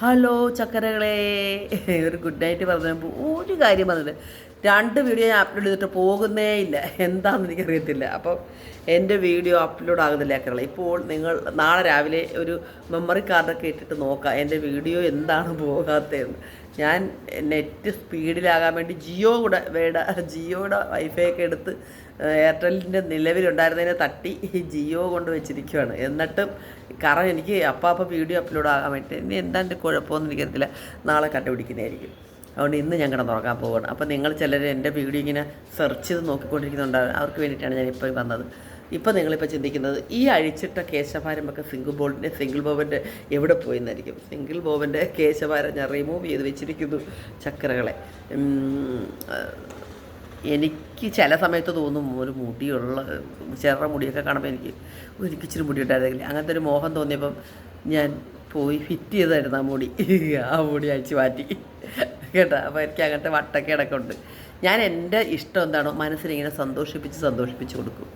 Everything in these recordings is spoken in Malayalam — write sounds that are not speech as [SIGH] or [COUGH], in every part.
ഹലോ ചക്കരകളെ. ഒരു ഗുഡ് നൈറ്റ് പറഞ്ഞപ്പോൾ ഒരു കാര്യം വന്നില്ല രണ്ട് വീഡിയോ ഞാൻ അപ്ലോഡ് ചെയ്തിട്ട് പോകുന്നേ ഇല്ല. എന്താണെന്ന് എനിക്കറിയത്തില്ല. അപ്പോൾ എന്റെ വീഡിയോ അപ്ലോഡ് ആകുന്നില്ല കേരള. ഇപ്പോൾ നിങ്ങൾ നാളെ രാവിലെ ഒരു മെമ്മറി കാർഡൊക്കെ ഇട്ടിട്ട് നോക്കാം എന്റെ വീഡിയോ എന്താണ് പോകാത്തതെന്ന്. ഞാൻ നെറ്റ് സ്പീഡിലാകാൻ വേണ്ടി ജിയോ കൂടെ വേട ജിയോയുടെ വൈഫൈ ഒക്കെ എടുത്ത് എയർടെല്ലിന്റെ നിലവിലുണ്ടായിരുന്നതിനെ തട്ടി ഈ ജിയോ കൊണ്ട് വെച്ചിരിക്കുകയാണ് എന്നിട്ടും കാരണം എനിക്ക് അപ്പം അപ്പം വീഡിയോ അപ്ലോഡ് ആകാൻ വേണ്ടി. ഇനി എന്താണ്ട് കുഴപ്പമൊന്നും എനിക്കറിയത്തില്ല. നാളെ കണ്ടുപിടിക്കുന്നതായിരിക്കും. അതുകൊണ്ട് ഇന്ന് ഞാൻ കിടന്നുറങ്ങാൻ പോവുകയാണ് അപ്പോൾ നിങ്ങൾ ചിലർ എന്റെ വീഡിയോ ഇങ്ങനെ സെർച്ച് ചെയ്ത് നോക്കിക്കൊണ്ടിരിക്കുന്നുണ്ടാവും അവർക്ക് വേണ്ടിയിട്ടാണ് ഞാൻ ഇപ്പോൾ വന്നത്. ഇപ്പോൾ നിങ്ങളിപ്പോൾ ചിന്തിക്കുന്നത് ഈ അഴിച്ചിട്ട കേശവാരമൊക്കെ സിംഗിൾ ബോളിന്റെ സിംഗിൾ ബോബന്റെ എവിടെ പോയെന്നായിരിക്കും? സിംഗിൾ ബോബന്റെ കേശഭാരം ഞാൻ റിമൂവ് ചെയ്ത് വെച്ചിരിക്കുന്നു ചക്രകളെ. എനിക്ക് ചില സമയത്ത് തോന്നും ഒരു മുടിയുള്ള ചെറ മുടിയൊക്കെ കാണുമ്പോൾ എനിക്ക് "ഓ, എനിക്ക് ഇച്ചിരി മുടി ഉണ്ടായിരുന്നില്ല അങ്ങനത്തെ ഒരു മോഹം തോന്നിയപ്പം ഞാൻ പോയി ഫിറ്റ് ചെയ്തായിരുന്നു ആ മുടി. ആ മുടി അഴിച്ച് മാറ്റി. കേട്ടോ? അപ്പോൾ എനിക്ക് അങ്ങനത്തെ വട്ടൊക്കെ ഇടക്കുണ്ട്. ഞാൻ എന്റെ ഇഷ്ടം എന്താണോ മനസ്സിനിങ്ങനെ സന്തോഷിപ്പിച്ച് സന്തോഷിപ്പിച്ച് കൊടുക്കും.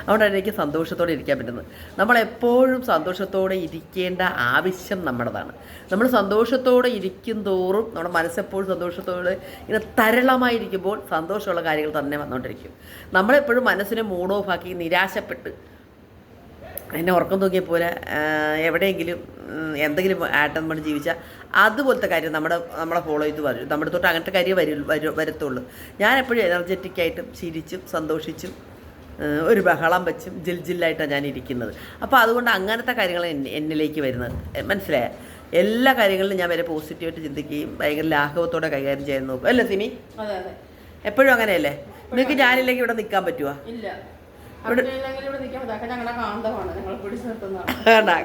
അതുകൊണ്ടാണ് എനിക്ക് സന്തോഷത്തോടെ ഇരിക്കാൻ പറ്റുന്നത്. നമ്മളെപ്പോഴും സന്തോഷത്തോടെ ഇരിക്കേണ്ട ആവശ്യം നമ്മുടേതാണ്. നമ്മൾ സന്തോഷത്തോടെ ഇരിക്കും തോറും നമ്മുടെ മനസ്സെപ്പോഴും സന്തോഷത്തോടെ ഇങ്ങനെ തരളമായിരിക്കുമ്പോൾ സന്തോഷമുള്ള കാര്യങ്ങൾ തന്നെ വന്നുകൊണ്ടിരിക്കും നമ്മളെപ്പോഴും മനസ്സിനെ മൂഡ് ഓഫ് ആക്കി നിരാശപ്പെട്ട് എന്നെ ഉറക്കം തൂക്കിയ പോലെ എവിടെയെങ്കിലും എന്തെങ്കിലും ആട്ടം നമ്മൾ ജീവിച്ചാൽ അതുപോലത്തെ കാര്യം നമ്മുടെ നമ്മളെ ഫോളോ ചെയ്ത് വരും. നമ്മുടെ തൊട്ട് അങ്ങനത്തെ കാര്യം വരും വരും വരത്തുള്ളൂ. ഞാൻ എപ്പോഴും എനർജറ്റിക് ആയിട്ടും ചിരിച്ചും സന്തോഷിച്ചും ഒരു ബഹളം വെച്ചും ജിൽ ജില്ലായിട്ടാണ് ഞാൻ ഇരിക്കുന്നത്. അപ്പോൾ അതുകൊണ്ട് അങ്ങനത്തെ കാര്യങ്ങൾ എന്നെ- എന്നിലേക്ക് വരുന്നത്. മനസ്സിലായ? എല്ലാ കാര്യങ്ങളിലും ഞാൻ വരെ പോസിറ്റീവായിട്ട് ചിന്തിക്കുകയും ഭയങ്കര ലാഘവത്തോടെ കൈകാര്യം ചെയ്യാൻ നോക്കും. അല്ലേ സിമി? എപ്പോഴും അങ്ങനെയല്ലേ? നിങ്ങൾക്ക് ഞാനില്ലെങ്കിൽ ഇവിടെ നിൽക്കാൻ പറ്റുമോ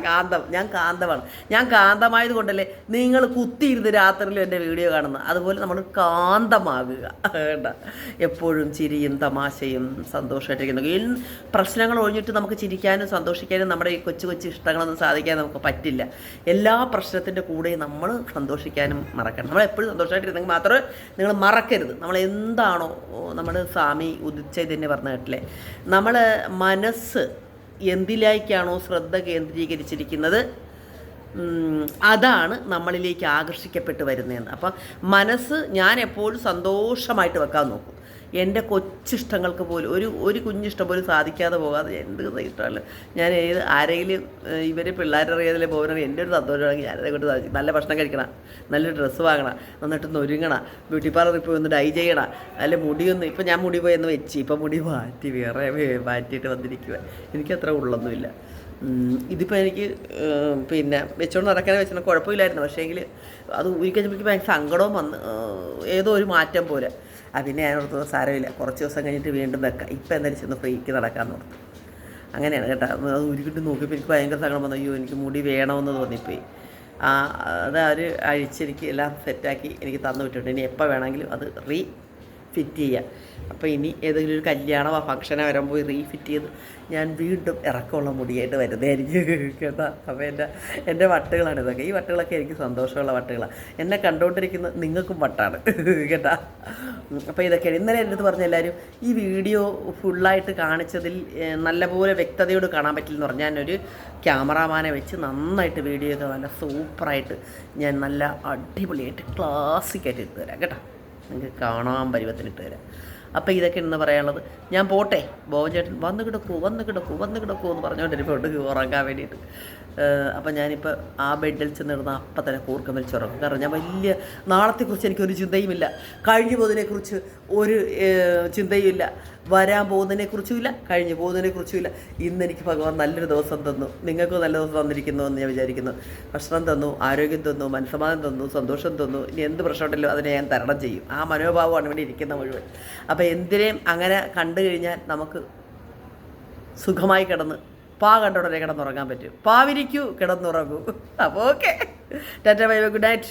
കാന്തം. ഞാൻ കാന്തമാണ്. ഞാൻ കാന്തമായത് കൊണ്ടല്ലേ നിങ്ങൾ കുത്തിയിരുന്ന് രാത്രിയിലും എന്റെ വീഡിയോ കാണുന്നത്. അതുപോലെ നമ്മൾ കാന്തമാകുക. എപ്പോഴും ചിരിയും തമാശയും സന്തോഷമായിട്ടിരിക്കുന്നു. പ്രശ്നങ്ങൾ ഒഴിഞ്ഞിട്ട് നമുക്ക് ചിരിക്കാനും സന്തോഷിക്കാനും നമ്മുടെ ഈ കൊച്ചു കൊച്ചു ഇഷ്ടങ്ങളൊന്നും സാധിക്കാൻ നമുക്ക് പറ്റില്ല. എല്ലാ പ്രശ്നത്തിന്റെ കൂടെ നമ്മൾ സന്തോഷിക്കാനും മറക്കണം. നമ്മൾ എപ്പോഴും സന്തോഷമായിട്ടിരുന്നെങ്കിൽ മാത്രമേ നിങ്ങൾ മറക്കരുത്. നമ്മൾ എന്താണോ നമ്മുടെ സ്വാമി ഉദിച്ചതിന് പറഞ്ഞ കേട്ടില്ലേ നമ്മൾ മനസ്സ് എന്തിലേക്കാണോ ശ്രദ്ധ കേന്ദ്രീകരിച്ചിരിക്കുന്നത്? അതാണ് നമ്മളിലേക്ക് ആകർഷിക്കപ്പെട്ട് വരുന്നതെന്ന്. അപ്പം മനസ്സ് ഞാൻ എപ്പോഴും സന്തോഷമായിട്ട് വെക്കാൻ നോക്കും. എന്റെ കൊച്ചിഷ്ടങ്ങൾക്ക് പോലും ഒരു ഒരു കുഞ്ഞിഷ്ടം പോലും സാധിക്കാതെ പോകാതെ എന്ത് ഇഷ്ടമല്ല ഞാൻ ഏത് ആരെങ്കിലും ഇവർ പിള്ളേരറിയാതിലെ പോകുന്നത് എന്റെ ഒരു സന്തോഷമാണെങ്കിൽ ഞാനതെ കൊണ്ട് സാധിക്കും. നല്ല ഭക്ഷണം കഴിക്കണം നല്ലൊരു ഡ്രസ്സ് വാങ്ങണം നന്നായിട്ടൊന്ന് ഒരുങ്ങണം ബ്യൂട്ടി പാർലറിൽ പോയി ഒന്ന് ഡൈ ചെയ്യണം അല്ലെ മുടിയൊന്ന് ഇപ്പം ഞാൻ മുടി പോയി ഒന്ന് വെച്ച് ഇപ്പം മുടി മാറ്റി വേറെ മാറ്റിയിട്ട് വന്നിരിക്കുക എനിക്കത്ര ഉള്ളൊന്നുമില്ല. ഇതിപ്പോൾ എനിക്ക് പിന്നെ വെച്ചോണ്ട് നടക്കാനേ വെച്ചാൽ കുഴപ്പമില്ലായിരുന്നു. പക്ഷേ എങ്കിൽ അത് ഊരിക്കഴിഞ്ഞപ്പോൾ ഭയങ്കര സങ്കടവും വന്ന് ഏതോ ഒരു മാറ്റം പോലെ. ആ പിന്നെ ഞാൻ സാരമില്ല. കുറച്ച് ദിവസം കഴിഞ്ഞിട്ട് വീണ്ടും വെക്കാം. ഇപ്പം എന്തായാലും ചെന്ന് ഫ്രീക്ക് നടക്കാമെന്ന് ഓർത്തു. അങ്ങനെയാണ് കേട്ടോ. അത് ഉരുക്കിട്ട് നോക്കിയപ്പോൾ എനിക്ക് ഭയങ്കര സങ്കടം വന്നു. അയ്യോ എനിക്ക് മുടി വേണമെന്ന് തോന്നിപ്പോയി. ആ അത് അവർ അഴിച്ചെനിക്ക് എല്ലാം സെറ്റാക്കി എനിക്ക് തന്നു വിട്ടിട്ടുണ്ട്. ഇനി എപ്പോൾ വേണമെങ്കിലും അത് റീ ഫിറ്റ് ചെയ്യുക അപ്പോൾ ഇനി ഏതെങ്കിലും ഒരു കല്യാണമോ വരാൻ പോയി റീഫിറ്റ് ചെയ്ത് ഞാൻ വീണ്ടും ഇറക്കമുള്ള മുടിയായിട്ട് വരുന്നതായിരിക്കും [LAUGHS] കേട്ടോ. അപ്പോൾ എന്റെ എന്റെ വട്ടുകളാണ് ഇതൊക്കെ. ഈ വട്ടുകളൊക്കെ എനിക്ക് സന്തോഷമുള്ള വട്ടുകളാണ് എന്നെ കണ്ടുകൊണ്ടിരിക്കുന്ന നിങ്ങൾക്കും വട്ടാണ് [LAUGHS] കേട്ടാ. അപ്പോൾ ഇതൊക്കെ ഇന്നലെ എന്റെ അടുത്ത് പറഞ്ഞ എല്ലാവരും ഈ വീഡിയോ ഫുള്ളായിട്ട് കാണിച്ചതിൽ നല്ലപോലെ വ്യക്തതയോട് കാണാൻ പറ്റില്ല എന്ന് പറഞ്ഞാൽ ഞാനൊരു ക്യാമറാമാനെ വെച്ച് നന്നായിട്ട് വീഡിയോ ഒക്കെ നല്ല സൂപ്പറായിട്ട് ഞാൻ നല്ല അടിപൊളിയായിട്ട് ക്ലാസിക്കായിട്ട് എടുത്തു തരാം കേട്ടോ. നിങ്ങൾക്ക് കാണാൻ പരുവത്തിന് ഇട്ട് തരാം. അപ്പോൾ ഇതൊക്കെ ഇന്ന് പറയാനുള്ളത്. ഞാൻ പോട്ടെ. ബോബൻ ചേട്ടൻ വന്ന് കിടക്കൂ വന്ന് കിടക്കൂ വന്ന് കിടക്കൂ എന്ന് പറഞ്ഞുകൊണ്ടിരിപ്പുണ്ട് ഉറങ്ങാൻ വേണ്ടിയിട്ട്. അപ്പം ഞാനിപ്പോൾ ആ ബെഡിൽ ചെന്നിടുന്ന അപ്പം തന്നെ കൂർക്കം വലിച്ചുറങ്ങും കാരണം ഞാൻ വലിയ നാളത്തെക്കുറിച്ച് എനിക്കൊരു ചിന്തയുമില്ല. കഴിഞ്ഞു പോകുന്നതിനെക്കുറിച്ച് ഒരു ചിന്തയും ചിന്തയുമില്ല. വരാൻ പോകുന്നതിനെക്കുറിച്ചും ഇല്ല കഴിഞ്ഞു പോകുന്നതിനെക്കുറിച്ചും ഇല്ല. ഇന്ന് എനിക്ക് ഭഗവാൻ നല്ലൊരു ദിവസം തന്നു. നിങ്ങൾക്ക് നല്ല ദിവസം തന്നിരിക്കുന്നു എന്ന് ഞാൻ വിചാരിക്കുന്നു. ഭക്ഷണം തന്നു ആരോഗ്യം തന്നു മനസ്സമാധാനം തന്നു സന്തോഷം തന്നു. ഇനി എന്ത് പ്രശ്നമുണ്ടല്ലോ അതിനെ ഞാൻ തരണം ചെയ്യും. ആ മനോഭാവമാണ് ഇവിടെ ഇരിക്കുന്ന മുഴുവൻ. അപ്പോൾ എന്തിനേയും അങ്ങനെ കണ്ടു കഴിഞ്ഞാൽ നമുക്ക് സുഖമായി കിടന്ന് പാ കണ്ടോടനെ കിടന്നുറങ്ങാൻ പറ്റും. പാവിരിക്കൂ കിടന്നുറങ്ങൂ. അപ്പോൾ okay tata bye bye good night.